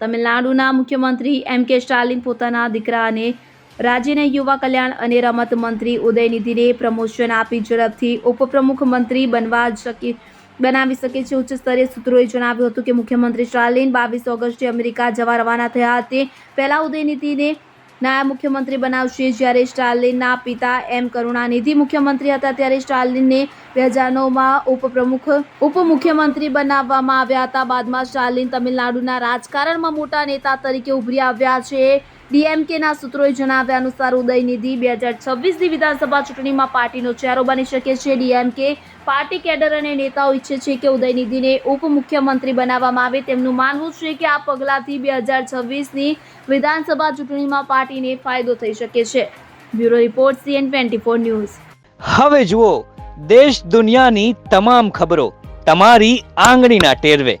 તમિલનાડુના મુખ્યમંત્રી એમ કે સ્ટાલિન પોતાના દીકરા અને રાજ્યના યુવા કલ્યાણ અને રમત મંત્રી ઉદયનિધિને પ્રમોશન આપી ઝડપથી ઉપપ્રમુખ મંત્રી બનવા શકી, બનાવી શકે છે. ઉચ્ચ સ્તરે સૂત્રોએ જણાવ્યું હતું કે મુખ્યમંત્રી સ્ટાલિન બાવીસ ઓગસ્ટે અમેરિકા જવા રવાના થયા તે પહેલાં ઉદયનિધિને નાયબ મુખ્યમંત્રી બનાવશે જ્યારે સ્ટાલિનના પિતા એમ કરુણાનિધિ મુખ્યમંત્રી હતા ત્યારે સ્ટાલિનને બે હજાર નવમાં ઉપપ્રમુખ, ઉપમુખ્યમંત્રી બનાવવામાં આવ્યા હતા. બાદમાં સ્ટાલિન તમિલનાડુના રાજકારણમાં મોટા નેતા તરીકે ઉભરી આવ્યા છે. ડીએમકેના સૂત્રોએ જણાવ્યા અનુસાર ઉદયનિધિ બે હજાર છવ્વીસની વિધાનસભા ચૂંટણીમાં પાર્ટીનો ચહેરો બની શકે છે. ડીએમકે પાર્ટી કેડર અને નેતાઓ ઈચ્છે છે કે ઉદયનિધિને ઉપમુખ્યમંત્રી બનાવવામાં આવે. તેમનું માનવું છે કે આ પગલાંથી બે હજાર છવ્વીસની વિધાનસભા ચૂંટણીમાં પાર્ટીને ફાયદો થઈ શકે છે. Bureau report, CN twenty four news. હવે જુઓ, દેશ દુનિયાની તમામ ખબરો તમારી આંગળીના ટેરવે.